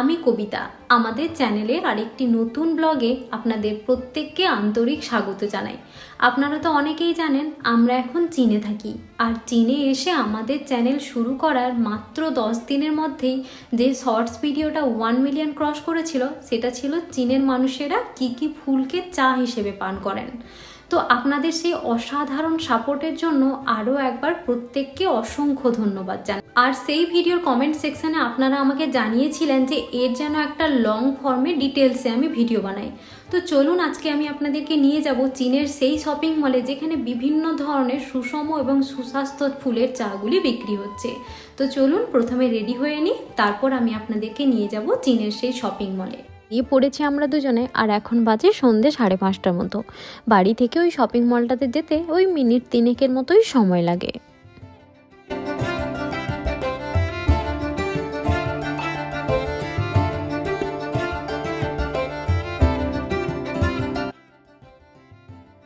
আমি কবিতা। আমাদের চ্যানেলের আরেকটি নতুন ব্লগে আপনাদের প্রত্যেককে আন্তরিক স্বাগত জানাই। আপনারা তো অনেকেই জানেন, আমরা এখন চীনে থাকি। আর চীনে এসে আমাদের চ্যানেল শুরু করার মাত্র দশ দিনের মধ্যেই যে শর্টস ভিডিওটা ওয়ান মিলিয়ন ক্রস করেছিল, সেটা ছিল চীনের মানুষেরা কি কি ফুলকে চা হিসেবে পান করেন। তো আপনাদের সেই অসাধারণ সাপোর্টের জন্য আরও একবার প্রত্যেককে অসংখ্য ধন্যবাদ জানাই আর সেই ভিডিওর কমেন্ট সেকশানে আপনারা আমাকে জানিয়েছিলেন যে এর যেন একটা লং ফর্মে ডিটেলসে আমি ভিডিও বানাই। তো চলুন আজকে আমি আপনাদেরকে নিয়ে যাব চীনের সেই শপিং মলে যেখানে বিভিন্ন ধরনের সুষম এবং সুস্বাস্থ্য ফুলের চাগুলি বিক্রি হচ্ছে। তো চলুন প্রথমে রেডি হয়ে নিই, তারপর আমি আপনাদেরকে নিয়ে যাব চীনের সেই শপিং মলে দিয়ে পড়েছি আমরা দুজনে, আর এখন বাজে সন্ধে সাড়ে পাঁচটার মতো। বাড়ি থেকে ওই শপিং মলটাতে যেতে ওই মিনিট তিনেকের মতোই সময় লাগে।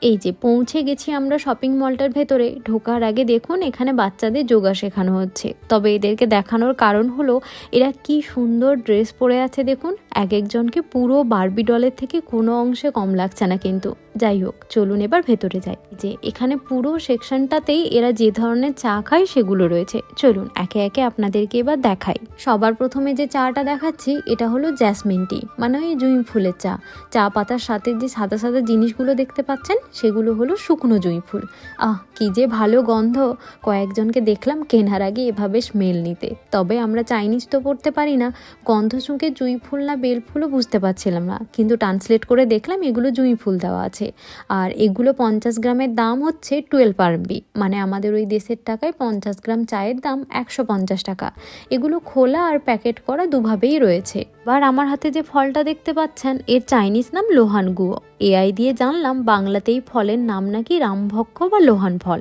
এই যে পৌঁছে গেছি আমরা শপিং মলটার ভেতরে, ঢোকার আগে দেখুন এখানে বাচ্চাদের যোগা শেখানো হচ্ছে। তবে এদেরকে দেখানোর কারণ হলো, এরা কি সুন্দর ড্রেস পরে আছে দেখুন, এক একজনকে পুরো বারবি ডলের থেকে কোনো অংশে কম লাগছে না কিন্তু। যাই হোক, চলুন এবার ভেতরে যাই। যে এখানে পুরো সেকশনটাতেই এরা যে ধরনের চা খায় সেগুলো রয়েছে। চলুন, একে একে আপনাদেরকে এবার দেখাই। সবার প্রথমে যে চাটা দেখাচ্ছি, এটা হলো জ্যাসমিন টি মানে ওই জুঁই ফুলের চা। চা পাতার সাথে যে সাদা সাদা জিনিসগুলো দেখতে পাচ্ছেন সেগুলো হলো শুকনো জুঁই ফুল। আহ, কি যে ভালো গন্ধ। কয়েকজনকে দেখলাম কেনার আগে এভাবে স্মেল নিতে। তবে আমরা চাইনিজ তো পড়তে পারি না। গন্ধ শুঁকে জুঁই ফুল না বেল ফুলও বুঝতে পারছিলাম না। কিন্তু ট্রান্সলেট করে দেখলাম এগুলো জুঁই ফুল দেওয়া আছে। আর এগুলো পঞ্চাশ গ্রামের দাম হচ্ছে টুয়েলভ আরবি মানে আমাদের ওই দেশের টাকায় পঞ্চাশ গ্রাম চায়ের দাম একশো পঞ্চাশ টাকা। এগুলো খোলা আর প্যাকেট করা দুভাবেই রয়েছে। এবার আমার হাতে যে ফলটা দেখতে পাচ্ছেন, এর চাইনিজ নাম লোহান গুয়ো এআই দিয়ে জানলাম বাংলাতেই ফলের নাম নাকি রামভক্ষ বা লোহান ফল।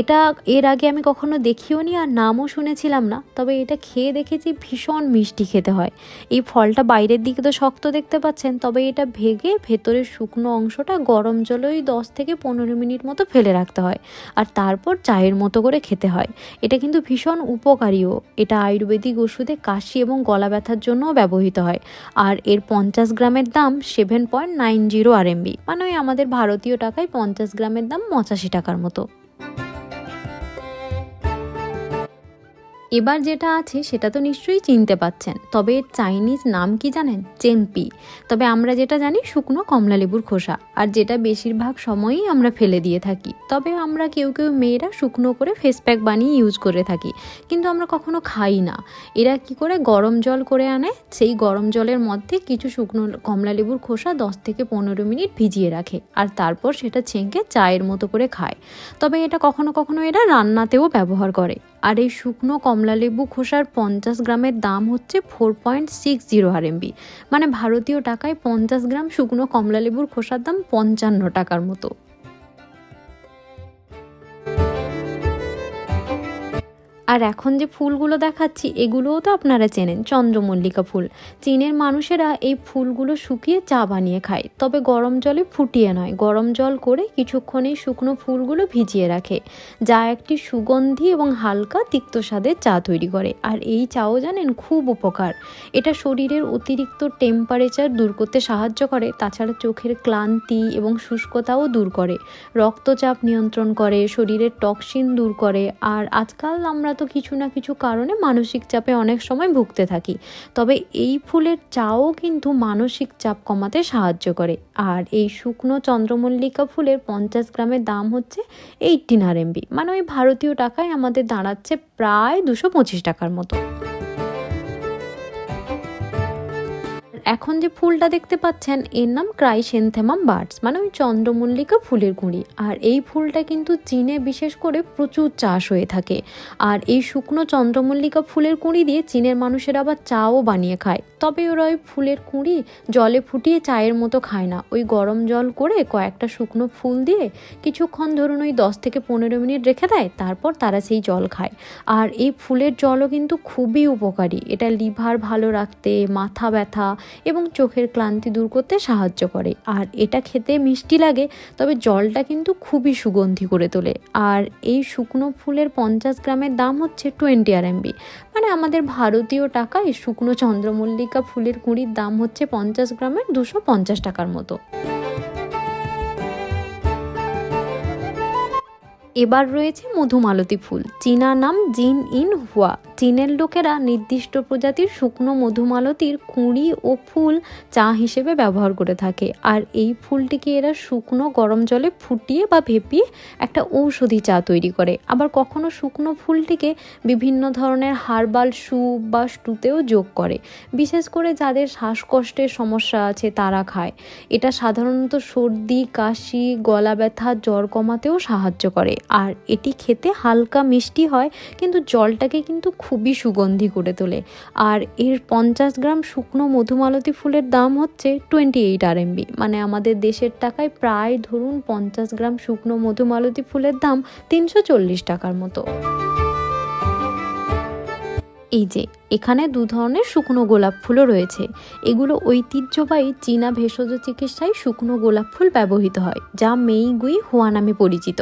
এটা এর আগে আমি কখনো দেখিও নি আর নামও শুনেছিলাম না, তবে এটা খেয়ে দেখেছি ভীষণ মিষ্টি খেতে হয়। এই ফলটা বাইরের দিকে তো শক্ত দেখতে পাচ্ছেন, তবে এটা ভেগে ভেতরের শুকনো অংশটা গরম জলে ওই দশ থেকে পনেরো মিনিট মতো ফেলে রাখতে হয় আর তারপর চায়ের মতো করে খেতে হয়। এটা কিন্তু ভীষণ উপকারীও। এটা আয়ুর্বেদিক ওষুধে কাশি এবং গলা ব্যথার জন্যও ব্যবহৃত হয়। আর এর পঞ্চাশ গ্রামের দাম seven point nine zero RMB মানে ওই আমাদের ভারতীয় টাকায় পঞ্চাশ গ্রামের দাম পঁচাশি টাকার মতো। এবার যেটা আছে সেটা তো নিশ্চয়ই চিনতে পাচ্ছেন। তবে এর চাইনিজ নাম কি জানেন? চেনপি। তবে আমরা যেটা জানি শুকনো কমলা লেবুর খোসা, আর যেটা বেশিরভাগ সময়ই আমরা ফেলে দিয়ে থাকি। তবে আমরা কেউ কেউ মেয়েরা শুকনো করে ফেস প্যাক বানিয়ে ইউজ করে থাকি, কিন্তু আমরা কখনো খাই না। এরা কি করে গরম জল করে আনে? সেই গরম জলের মধ্যে কিছু শুকনো কমলা লেবুর খোসা দশ থেকে পনেরো মিনিট ভিজিয়ে রাখে, আর তারপর সেটা ছেঁকে চায়ের মতো করে খায়। তবে এটা কখনো কখনো এরা রান্নাতেও ব্যবহার করে। আর এই শুকনো কমলালেবু খোসার পঞ্চাশ গ্রামের দাম হচ্ছে four point six zero RMB মানে ভারতীয় টাকায় পঞ্চাশ গ্রাম শুকনো কমলালেবুর খোসার দাম পঞ্চান্ন টাকার মতো। আর এখন যে ফুলগুলো দেখাচ্ছি, এগুলোও তো আপনারা চেনেন, চন্দ্রমল্লিকা ফুল। চীনের মানুষেরা এই ফুলগুলো শুকিয়ে চা বানিয়ে খায়, তবে গরম জলে ফুটিয়ে নয়। গরম জল করে কিছুক্ষণ এই শুকনো ফুলগুলো ভিজিয়ে রাখে, যা একটি সুগন্ধি এবং হালকা তিক্ত স্বাদের চা তৈরি করে। আর এই চাও জানেন, খুব উপকার। এটা শরীরের অতিরিক্ত টেম্পারেচার দূর করতে সাহায্য করে, তাছাড়া চোখের ক্লান্তি এবং শুষ্কতাও দূর করে। রক্তচাপ নিয়ন্ত্রণ করে, শরীরের টক্সিন দূর করে। আর আজকাল আমরা তো কিছু না কিছু কারণে মানসিক চাপে অনেক সময় ভুগতে থাকি। তবে এই ফুলের চাও কিন্তু মানসিক চাপ কমাতে সাহায্য করে। আর এই শুকনো চন্দ্রমল্লিকা ফুলের পঞ্চাশ গ্রামের দাম হচ্ছে এইটিন আরএমবি মানে ওই ভারতীয় টাকায় আমাদের দাঁড়াচ্ছে প্রায় দুশো পঁচিশ টাকার মতো। এখন যে ফুলটা দেখতে পাচ্ছেন, এর নাম ক্রাইসেন্থেমাম বার্ডস মানে ওই চন্দ্রমল্লিকা ফুলের কুঁড়ি আর এই ফুলটা কিন্তু চীনে বিশেষ করে প্রচুর চাষ হয়ে থাকে। আর এই শুকনো চন্দ্রমল্লিকা ফুলের কুঁড়ি দিয়ে চীনের মানুষের আবার চাও বানিয়ে খায়। তবে ওরা ওই ফুলের কুঁড়ি জলে ফুটিয়ে চায়ের মতো খায় না। ওই গরম জল করে কয়েকটা শুকনো ফুল দিয়ে কিছুক্ষণ ধরুন ওই দশ থেকে পনেরো মিনিট রেখে দেয়, তারপর তারা সেই জল খায়। আর এই ফুলের জলও কিন্তু খুবই উপকারী। এটা লিভার ভালো রাখতে, মাথা ব্যথা এবং চোখের ক্লান্তি দূর করতে সাহায্য করে। আর এটা খেতে মিষ্টি লাগে, তবে জলটা কিন্তু খুবই সুগন্ধি করে তোলে। আর এই শুকনো ফুলের পঞ্চাশ গ্রামের দাম হচ্ছে টোয়েন্টি আর এমবি মানে আমাদের ভারতীয় টাকায় শুকনো চন্দ্রমল্লিকা ফুলের কুঁড়ির দাম হচ্ছে পঞ্চাশ গ্রামের দুশো পঞ্চাশ টাকার মতো। এবার রয়েছে মধুমালতী ফুল। চীনা নাম জিন ইন হুয়া। চীনের লোকেরা নির্দিষ্ট প্রজাতির শুকনো মধুমালতির কুঁড়ি ও ফুল চা হিসেবে ব্যবহার করে থাকে। আর এই ফুলটিকে এরা শুকনো গরম জলে ফুটিয়ে বা ভেপিয়ে একটা ঔষধি চা তৈরি করে। আবার কখনো শুকনো ফুলটিকে বিভিন্ন ধরনের হার্বাল স্যুপ বা স্টুতেও যোগ করে। বিশেষ করে যাদের শ্বাসকষ্টের সমস্যা আছে তারা খায়। এটা সাধারণত সর্দি, কাশি গলা ব্যথা জ্বর কমাতেও সাহায্য করে। আর এটি খেতে হালকা মিষ্টি হয়, কিন্তু জলটাকে কিন্তু খুবই সুগন্ধি করে তোলে। আর এর পঞ্চাশ গ্রাম শুকনো মধুমালতী ফুলের দাম হচ্ছে টোয়েন্টি এইট আর মানে আমাদের দেশের টাকায় প্রায় ধরুন পঞ্চাশ গ্রাম শুকনো মধুমালতী ফুলের দাম তিনশো চল্লিশ টাকার মতো। এই যে, এখানে দু ধরনের শুকনো গোলাপ ফুলও রয়েছে। এগুলো ঐতিহ্যবাহী চীনা ভেষজ চিকিৎসায় শুকনো গোলাপ ফুল ব্যবহৃত হয়, যা মেইগুই হুয়া নামে পরিচিত।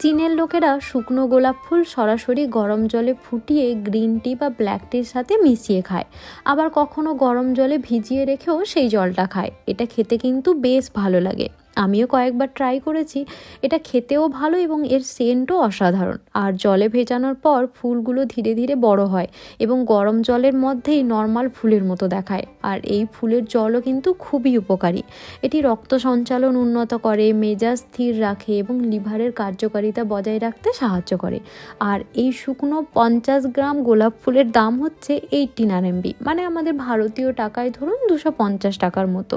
চীনের লোকেরা শুকনো গোলাপ ফুল সরাসরি গরম জলে ফুটিয়ে গ্রিন টি বা ব্ল্যাক টির সাথে মিশিয়ে খায়। আবার কখনো গরম জলে ভিজিয়ে রেখেও সেই জলটা খায়। এটা খেতে কিন্তু বেশ ভালো লাগে। আমিও কয়েকবার ট্রাই করেছি। এটা খেতেও ভালো এবং এর সেন্টও অসাধারণ। আর জলে ভেজানোর পর ফুলগুলো ধীরে ধীরে বড় হয় এবং গরম জলের মধ্যেই নর্মাল ফুলের মতো দেখায়। আর এই ফুলের জলও কিন্তু খুবই উপকারী। এটি রক্ত সঞ্চালন উন্নত করে, মেজাজ স্থির রাখে এবং লিভারের কার্যকারিতা বজায় রাখতে সাহায্য করে। আর এই শুকনো পঞ্চাশ গ্রাম গোলাপ ফুলের দাম হচ্ছে এইটিন আরএমবি মানে আমাদের ভারতীয় টাকায় ধরুন দুশো পঞ্চাশ টাকার মতো।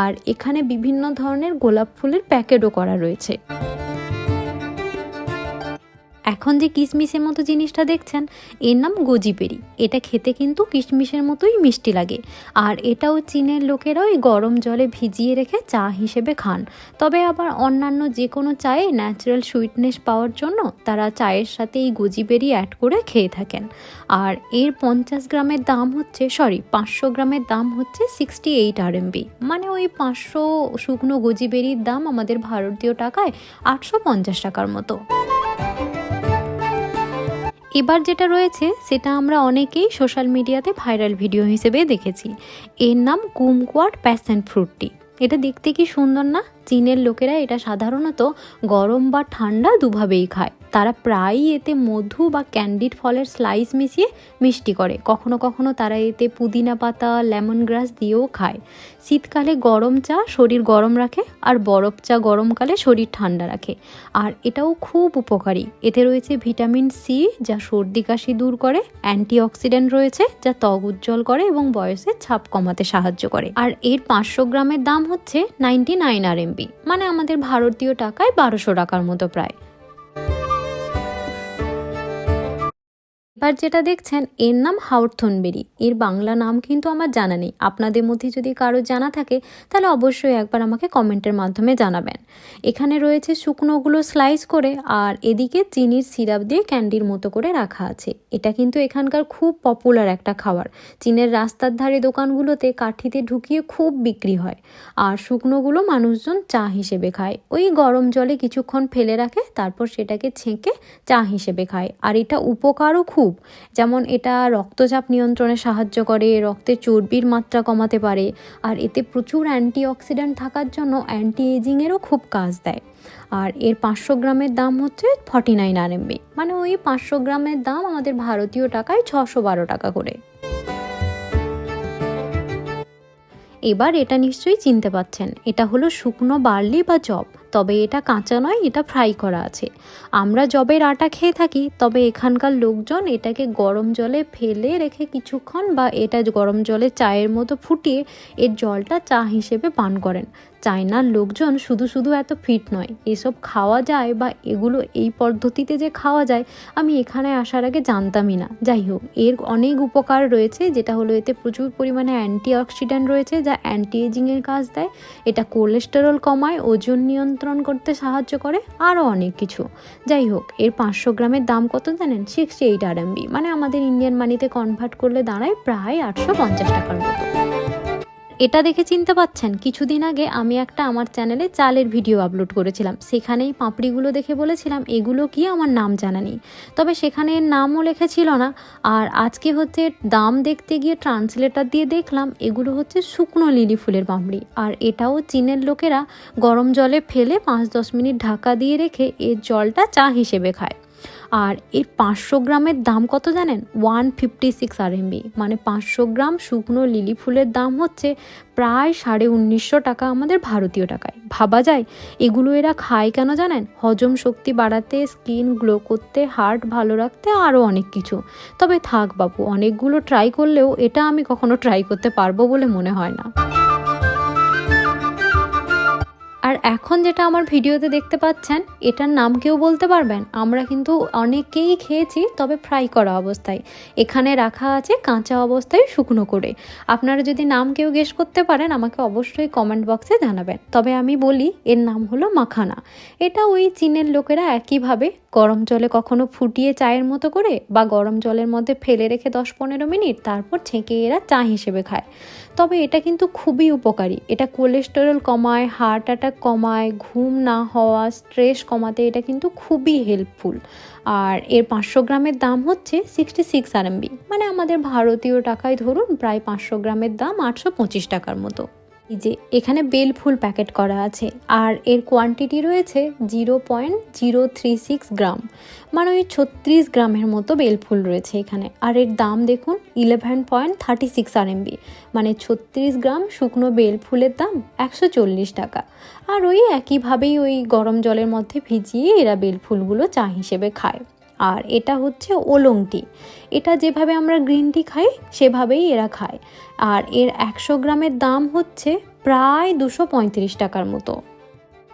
আর এখানে বিভিন্ন ধরনের গোলাপ ফুলের প্যাকেটও করা রয়েছে। এখন যে কিশমিশের মতো জিনিসটা দেখছেন, এর নাম গোজিপেরি এটা খেতে কিন্তু কিশমিশের মতোই মিষ্টি লাগে। আর এটাও চীনের লোকেরা ওই গরম জলে ভিজিয়ে রেখে চা হিসেবে খান। তবে আবার অন্যান্য যে কোনো চায়ে ন্যাচারাল সুইটনেস পাওয়ার জন্য তারা চায়ের সাথে এই গোজিবেরি অ্যাড করে খেয়ে থাকেন। আর এর পঞ্চাশ গ্রামের দাম হচ্ছে সরি পাঁচশো গ্রামের দাম হচ্ছে সিক্সটি এইট আরএমবি মানে ওই পাঁচশো শুকনো গোজিবেরির দাম আমাদের ভারতীয় টাকায় আটশো পঞ্চাশ টাকার মতো। এবার যেটা রয়েছে, সেটা আমরা অনেকেই সোশ্যাল মিডিয়াতে ভাইরাল ভিডিও হিসেবে দেখেছি। এর নাম কুমকোয়াট প্যাশন ফ্রুটটি। এটা দেখতে কি সুন্দর না? চীনের লোকেরা এটা সাধারণত গরম বা ঠান্ডা দুভাবেই খায়। তারা প্রায়ই এতে মধু বা ক্যান্ডিড ফলের স্লাইস মিশিয়ে মিষ্টি করে। কখনো কখনো তারা এতে পুদিনা পাতা লেমন গ্রাস দিয়েও খায়। শীতকালে গরম চা শরীর গরম রাখে আর বরফ চা গরমকালে শরীর ঠান্ডা রাখে। আর এটাও খুব উপকারী। এতে রয়েছে ভিটামিন সি, যা সর্দি কাশি দূর করে, অ্যান্টিঅক্সিডেন্ট রয়েছে, যা ত্বক উজ্জ্বল করে এবং বয়সের ছাপ কমাতে সাহায্য করে। আর এর পাঁচশো গ্রামের দাম হচ্ছে নাইনটি নাইন আর মানে আমাদের ভারতীয় টাকায় বারোশো টাকার মতো প্রায়। এবার যেটা দেখছেন, এর নাম হাউথনবেরি এর বাংলা নাম কিন্তু আমার জানা নেই। আপনাদের মধ্যে যদি কারও জানা থাকে, তাহলে অবশ্যই একবার আমাকে কমেন্টের মাধ্যমে জানাবেন। এখানে রয়েছে শুকনোগুলো স্লাইস করে, আর এদিকে চিনির সিরাপ দিয়ে ক্যান্ডির মতো করে রাখা আছে। এটা কিন্তু এখানকার খুব পপুলার একটা খাবার। চীনের রাস্তার ধারে দোকানগুলোতে কাঠিতে ঢুকিয়ে খুব বিক্রি হয়। আর শুকনোগুলো মানুষজন চা হিসেবে খায়। ওই গরম জলে কিছুক্ষণ ফেলে রাখে, তারপর সেটাকে ছেঁকে চা হিসেবে খায়। আর এটা উপকারও খুব যেমন এটা রক্তচাপ নিয়ন্ত্রণে সাহায্য করে, রক্তে চর্বির মাত্রা কমাতে পারে, আর এতে প্রচুর অ্যান্টিঅক্সিডেন্ট থাকার জন্য অ্যান্টি এজিংয়েরও খুব কাজ দেয়। আর এর পাঁচশো গ্রামের দাম হচ্ছে ফর্টি নাইন আরএমবি। মানে ওই পাঁচশো গ্রামের দাম আমাদের ভারতীয় টাকায় ছশো বারো টাকা করে। এবার এটা নিশ্চয়ই চিনতে পাচ্ছেন। এটা হলো শুকনো বার্লি বা জব তবে এটা কাঁচা নয়, এটা ফ্রাই করা আছে। আমরা জবের আটা খেয়ে থাকি, তবে এখানকার লোকজন এটাকে গরম জলে ফেলে রেখে কিছুক্ষণ বা এটা গরম জলে চায়ের মতো ফুটিয়ে এর জলটা চা হিসেবে পান করেন। চায়নার লোকজন শুধু শুধু এত ফিট নয়, এসব খাওয়া যায় বা এগুলো এই পদ্ধতিতে যে খাওয়া যায়, আমি এখানে আসার আগে জানতামই না। যাই হোক, এর অনেক উপকার রয়েছে, যেটা হলো এতে প্রচুর পরিমাণে অ্যান্টিঅক্সিডেন্ট রয়েছে, যা অ্যান্টি এজিংয়ের কাজ দেয়। এটা কোলেস্টেরল কমায়, ওজন নিয়ন্ত্রণ করতে সাহায্য করে আরও অনেক কিছু। যাই হোক, এর পাঁচশো গ্রামের দাম কত জানেন? সিক্সটি এইট আরএমবি মানে আমাদের ইন্ডিয়ান মানিতে কনভার্ট করলে দাঁড়ায় প্রায় আটশো পঞ্চাশ টাকার মতো। এটা দেখে চিনতে পাচ্ছেন, কিছুদিন আগে আমি একটা আমার চ্যানেলে চালের ভিডিও আপলোড করেছিলাম। সেখানেই পাপড়িগুলো দেখে বলেছিলাম, এগুলো কি আমার নাম জানা নেই? তবে সেখানে নামও লেখা ছিল না। আর আজকে হচ্ছে দাম দেখতে গিয়ে ট্রান্সলেটার দিয়ে দেখলাম, এগুলো হচ্ছে শুকনো লিলি ফুলের পাপড়ি। আর এটাও চীনের লোকেরা গরম জলে ফেলে পাঁচ দশ মিনিট ঢাকা দিয়ে রেখে এর জলটা চা হিসেবে খায়। আর এর পাঁচশো গ্রামের দাম কত জানেন? ওয়ান ফিফটি সিক্স আরএমবি মানে পাঁচশো গ্রাম শুকনো লিলি ফুলের দাম হচ্ছে প্রায় সাড়ে উনিশশো টাকা আমাদের ভারতীয় টাকায়। ভাবা যায়, এগুলো এরা খায় কেন জানেন? হজম শক্তি বাড়াতে, স্কিন গ্লো করতে, হার্ট ভালো রাখতে আরও অনেক কিছু। তবে থাক বাবু অনেকগুলো ট্রাই করলেও এটা আমি কখনো ট্রাই করতে পারব বলে মনে হয় না। আর এখন যেটা আমার ভিডিওতে দেখতে পাচ্ছেন, এটার নাম কেউ বলতে পারবেন? আমরা কিন্তু অনেকেই খেয়েছি, তবে ফ্রাই করা অবস্থায়। এখানে রাখা আছে কাঁচা অবস্থায় শুকনো করে। আপনারা যদি নাম কেউ গেস করতে পারেন, আমাকে অবশ্যই কমেন্ট বক্সে জানাবেন। তবে আমি বলি, এর নাম হলো মাখানা। এটা ওই চীনের লোকেরা একইভাবে গরম জলে কখনো ফুটিয়ে চায়ের মতো করে বা গরম জলের মধ্যে ফেলে রেখে দশ পনেরো মিনিট তারপর ছেঁকে এরা চা হিসেবে খায়। তবে এটা কিন্তু খুবই উপকারী। এটা কোলেস্টেরল কমায়, হার্ট অ্যাটাক কমায়, ঘুম না হওয়া, স্ট্রেস কমাতে এটা কিন্তু খুবই হেল্পফুল। আর এর পাঁচশো গ্রামের দাম হচ্ছে সিক্সটি সিক্স আরএমবি। মানে আমাদের ভারতীয় টাকায় ধরুন প্রায় পাঁচশো গ্রামের দাম আটশো পঁচিশ টাকার মতো। যে এখানে বেল ফুল প্যাকেট করা আছে, আর এর কোয়ান্টিটি রয়েছে zero point zero three six gram. মানে ওই ছত্রিশ গ্রামের মতো বেল ফুল রয়েছে এখানে। আর এর দাম দেখুন eleven point thirty six RMB মানে ছত্রিশ গ্রাম শুকনো বেল ফুলের দাম একশো চল্লিশ টাকা। আর ওই একইভাবেই ওই গরম জলের মধ্যে ভিজিয়ে এরা বেল ফুলগুলো চা হিসেবে খায়। আর এটা হচ্ছে ওলং টি এটা যেভাবে আমরা গ্রিন টি খাই, সেভাবেই এরা খায়। আর এর একশো গ্রামের দাম হচ্ছে প্রায় দুশো টাকার মতো।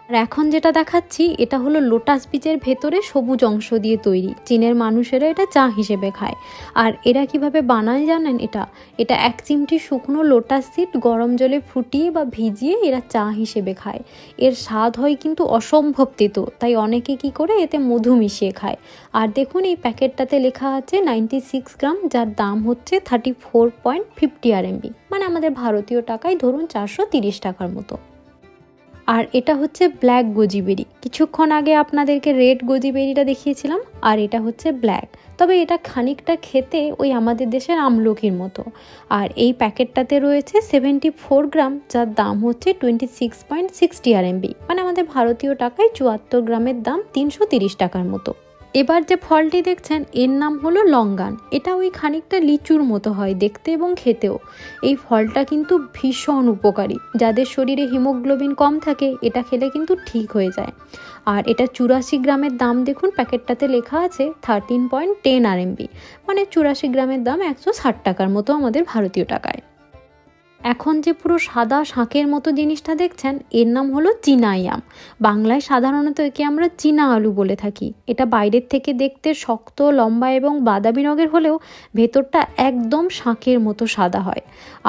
আর এখন যেটা দেখাচ্ছি, এটা হলো লোটাস বীজের ভেতরে সবুজ অংশ দিয়ে তৈরি। চীনের মানুষেরা এটা চা হিসেবে খায়। আর এরা কীভাবে বানায় জানেন এটা? এটা এক চিমটি শুকনো লোটাস সিড গরম জলে ফুটিয়ে বা ভিজিয়ে এরা চা হিসেবে খায়। এর স্বাদ হয় কিন্তু অসম্ভব তেতো, তাই অনেকে কি করে এতে মধু মিশিয়ে খায়। আর দেখুন, এই প্যাকেটটাতে লেখা আছে নাইনটি সিক্স গ্রাম, যার দাম হচ্ছে thirty four point fifty R RMB মানে আমাদের ভারতীয় টাকায় ধরুন চারশো তিরিশ টাকার মতো। আর এটা হচ্ছে ব্ল্যাক গোজিবেরি কিছুক্ষণ আগে আপনাদেরকে রেড গোজিবেরিটা দেখিয়েছিলাম, আর এটা হচ্ছে ব্ল্যাক তবে এটা খানিকটা খেতে ওই আমাদের দেশের আমলকির মতো। আর এই প্যাকেটটাতে রয়েছে সেভেন্টি ফোর গ্রাম, যার দাম হচ্ছে twenty six point sixty RMB মানে আমাদের ভারতীয় টাকায় চুয়াত্তর গ্রামের দাম তিনশো তিরিশ টাকার মতো। এবার যে ফলটি দেখছেন, এর নাম হলো লঙ্গান। এটা ওই খানিকটা লিচুর মতো হয় দেখতে এবং খেতেও। এই ফলটা কিন্তু ভীষণ উপকারী। যাদের শরীরে হিমোগ্লোবিন কম থাকে, এটা খেলে কিন্তু ঠিক হয়ে যায়। আর এটা চুরাশি গ্রামের দাম দেখুন, প্যাকেটটাতে লেখা আছে থার্টিন পয়েন্ট টেন আরএমবি মানে চুরাশি গ্রামের দাম একশো ষাট টাকার মতো আমাদের ভারতীয় টাকায়। এখন যে পুরো সাদা শাঁকের মতো জিনিসটা দেখছেন, এর নাম হলো চীনাইয়াম। বাংলায় সাধারণত একে আমরা চীনা আলু বলে থাকি। এটা বাইরের থেকে দেখতে শক্ত, লম্বা এবং বাদামি রঙের হলেও ভেতরটা একদম শাঁকের মতো সাদা হয়।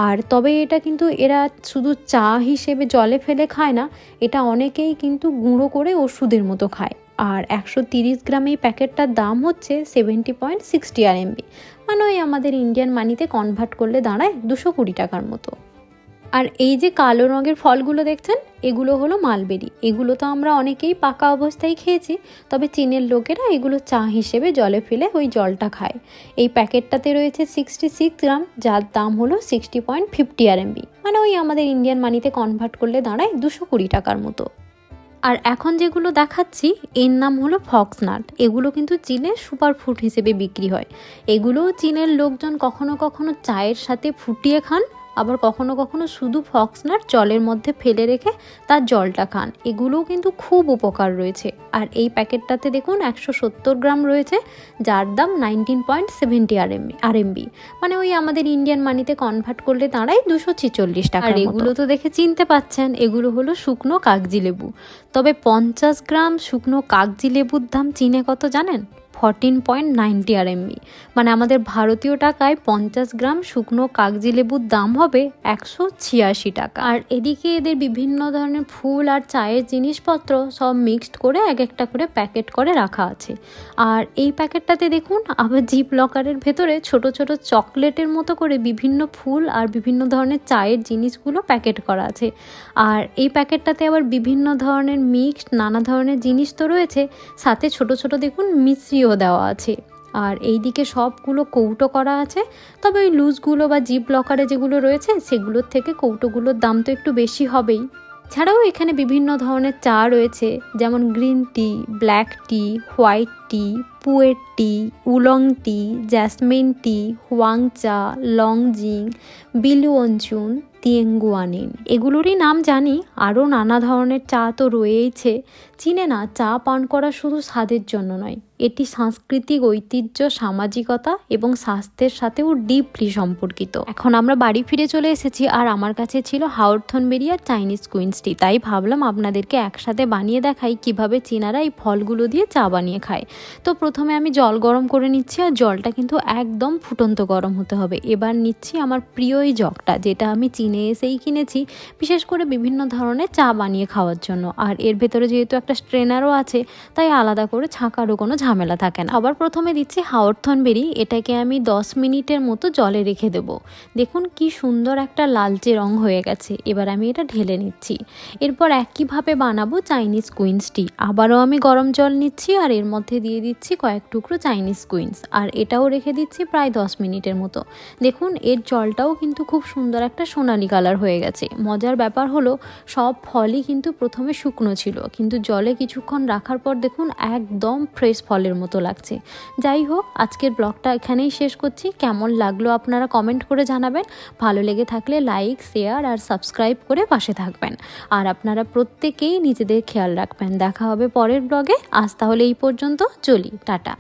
আর তবে এটা কিন্তু এরা শুধু চা হিসেবে জলে ফেলে খায় না, এটা অনেকেই কিন্তু গুঁড়ো করে ওষুধের মতো খায়। আর একশো তিরিশ গ্রাম এই প্যাকেটটার দাম হচ্ছে seventy point sixty R MB মানে ওই আমাদের ইন্ডিয়ান মানিতে কনভার্ট করলে দাঁড়ায় দুশো কুড়ি টাকার মতো। আর এই যে কালো রঙের ফলগুলো দেখছেন, এগুলো হলো মালবেরি। এগুলো তো আমরা অনেকেই পাকা অবস্থায় খেয়েছি, তবে চীনের লোকেরা এগুলো চা হিসেবে জলে ফেলে ওই জলটা খায়। এই প্যাকেটটাতে রয়েছে সিক্সটি সিক্স গ্রাম, যার দাম হলো সিক্সটি পয়েন্ট ফিফটি আরএমবি মানে ওই আমাদের ইন্ডিয়ান মানিতে কনভার্ট করলে দাঁড়ায় দুশো কুড়ি টাকার মতো। আর এখন যেগুলো দেখাচ্ছি, এর নাম হলো ফক্সনাট। এগুলো কিন্তু চীনে সুপার ফুড হিসেবে বিক্রি হয়। এগুলোও চীনের লোকজন কখনো কখনো চায়ের সাথে ফুটিয়ে খান আবার কখনো কখনো শুধু ফক্সনাট জলের মধ্যে ফেলে রেখে তার জলটা খান। এগুলোও কিন্তু খুব উপকার রয়েছে। আর এই প্যাকেটটাতে দেখুন একশো সত্তর গ্রাম রয়েছে যার দাম nineteen point seventy RMB RMB. মানে ওই আমাদের ইন্ডিয়ান মানিতে কনভার্ট করলে দাঁড়ায় দুশো ছেচল্লিশ টাকা আর এগুলো তো দেখে চিনতে পাচ্ছেন এগুলো হলো শুকনো কাগজি লেবু। তবে পঞ্চাশ গ্রাম শুকনো কাগজি লেবুর দাম চীনে কত জানেন? ফরটিন পয়েন্ট নাইনটি আর এমবি মানে আমাদের ভারতীয় টাকায় পঞ্চাশ গ্রাম শুকনো কাগজি লেবুর দাম হবে একশো ছিয়াশি টাকা। আর এদিকে এদের বিভিন্ন ধরনের ফুল আর চায়ের জিনিসপত্র সব মিক্সড করে এক একটা করে প্যাকেট করে রাখা আছে। আর এই প্যাকেটটাতে দেখুন, আবার জিপ লকারের ভেতরে ছোট ছোট চকলেটের মতো করে বিভিন্ন ফুল আর বিভিন্ন ধরনের চায়ের জিনিসগুলো প্যাকেট করা আছে। আর এই প্যাকেটটাতে আবার বিভিন্ন ধরনের মিক্সড নানা ধরনের জিনিস তো রয়েছে, সাথে ছোট ছোট দেখুন মিশ্রিও দেওয়া আছে। আর এই দিকে সবগুলো কৌটো করা আছে। তবে ওই লুজগুলো বা জিপ লকারে যেগুলো রয়েছে, সেগুলোর থেকে কৌটোগুলোর দাম তো একটু বেশি হবেই। ছাড়াও এখানে বিভিন্ন ধরনের চা রয়েছে, যেমন green tea black tea white tea puerh tea oolong tea jasmine tea Hwang চা লংজিং বিলুয়নচুন তিয়েঙ্গুয়ানিন এগুলোরই নাম জানি, আরও নানা ধরনের চা তো রয়েইছে। চীনে না, চা পান করা শুধু স্বাদের জন্য নয়, এটি সাংস্কৃতিক ঐতিহ্য, সামাজিকতা এবং স্বাস্থ্যের সাথেও ডিপলি সম্পর্কিত। এখন আমরা বাড়ি ফিরে চলে এসেছি আর আমার কাছে ছিল হাওড়থনবেরি আর চাইনিজ কুইন্স টি। তাই ভাবলাম আপনাদেরকে একসাথে বানিয়ে দেখাই কীভাবে চীনারা এই ফলগুলো দিয়ে চা বানিয়ে খায়। তো প্রথমে আমি জল গরম করে নিচ্ছি আর জলটা কিন্তু একদম ফুটন্ত গরম হতে হবে। এবার নিচ্ছি আমার প্রিয় এই জগটা, যেটা আমি চীনে এসেই কিনেছি, বিশেষ করে বিভিন্ন ধরনের চা বানিয়ে খাওয়ার জন্য। আর এর ভেতরে যেহেতু একটা স্ট্রেনারও আছে, তাই আলাদা করে ছাঁকারও কোনো ঝামেলা থাকে না। আবার প্রথমে দিচ্ছি হাওড়থন বেরি, এটাকে আমি দশ মিনিটের মতো জলে রেখে দেবো। দেখুন কি সুন্দর একটা লালচে রং হয়ে গেছে, এবার আমি এটা ঢেলে নিচ্ছি। এরপর একইভাবে বানাবো চাইনিজ কুইন্স টি। আবারও আমি গরম জল নিচ্ছি আর এর মধ্যে দিয়ে দিচ্ছি কয়েক টুকরো চাইনিজ কুইন্স। আর এটাও রেখে দিচ্ছি প্রায় দশ মিনিটের মতো। দেখুন, এর জলটাও কিন্তু খুব সুন্দর একটা সোনালি কালার হয়ে গেছে। মজার ব্যাপার হলো, সব ফলই কিন্তু প্রথমে শুকনো ছিল, কিন্তু জলে কিছুক্ষণ রাখার পর দেখুন একদম ফ্রেশ ফলের মতো লাগছে। যাই হোক, আজকের ব্লগটা এখানেই শেষ করছি। কেমন লাগল আপনারা কমেন্ট করে জানাবেন। ভালো লেগে থাকলে লাইক, শেয়ার আর সাবস্ক্রাইব করে পাশে থাকবেন। আর আপনারা প্রত্যেকেই নিজেদের খেয়াল রাখবেন। দেখা হবে পরের ব্লগে। আজ তাহলে এই পর্যন্ত চলি। টাটা।